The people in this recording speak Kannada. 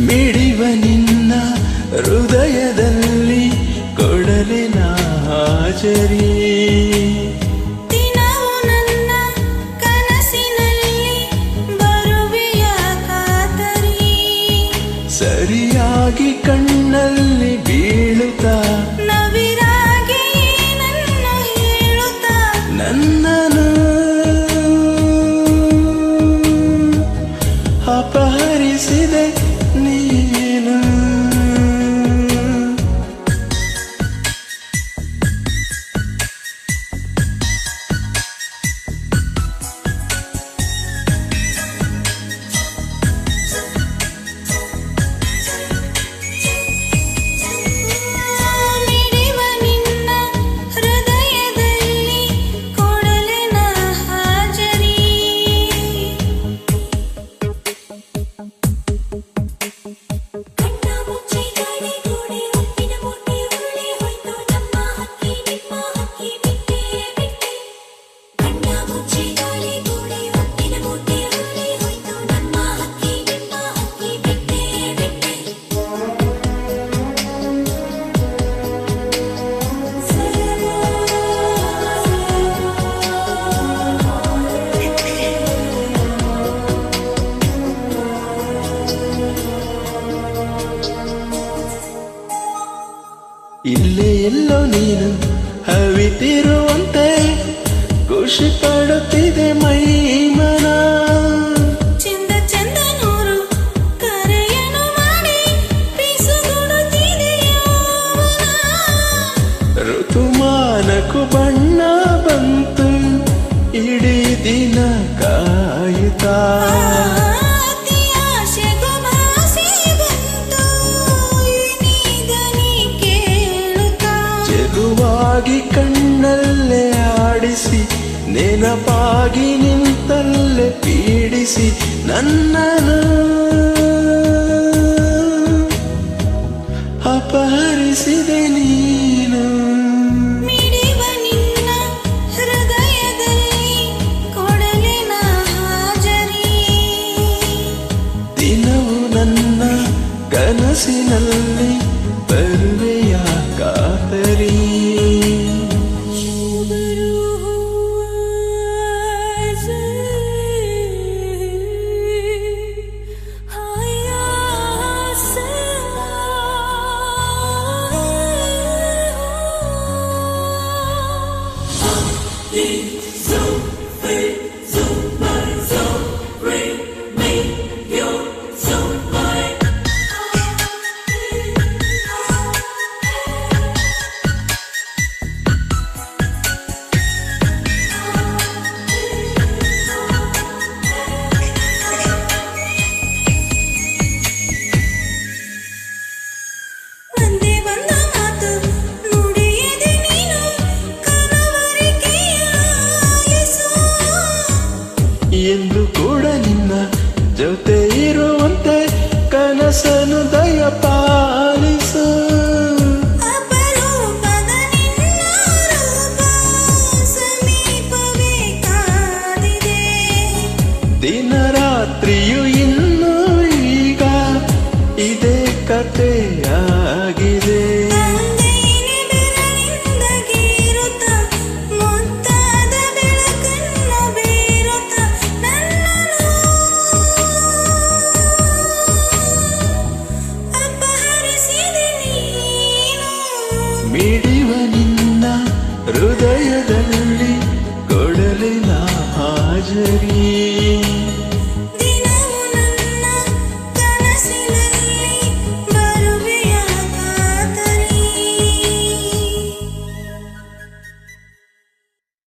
ಮಿಡಿವ ನಿನ್ನ ಹೃದಯದಲ್ಲಿ ಕೊಡಲೆ ನಾಚರಿ ಸರಿಯಾಗಿ ಕಣ ಇಲ್ಲೇ ಎಲ್ಲೋ ನೀನು ಹವಿತಿರುವಂತೆ ಖುಷಿ ಪಡುತ್ತಿದೆ ಮೈ ಮನ. ಚಂದ ಚಂದ ನೂರು ಕರೆಯನ್ನು ಮಾಡಿ ಋತುಮಾನಕ್ಕೂ ಬಣ್ಣ ಬಂತು ಇಡೀ ದಿನ ಕಾಯುತ್ತಾ. ನೆನಪಾಗಿ ನಿಂತಲ್ಲೇ ಪೀಡಿಸಿ ನನ್ನನ್ನು ಅಪಹರಿಸಿದೆ ನೀನು. ದಿನವು ನನ್ನ ಕನಸಿನಲ್ಲ. Tradição ಹೃದಯದಲ್ಲಿ ಕೊಡಲಿನ ಹಾಜರಿ. ನನ್ನ ಕನಸಿನಲ್ಲಿ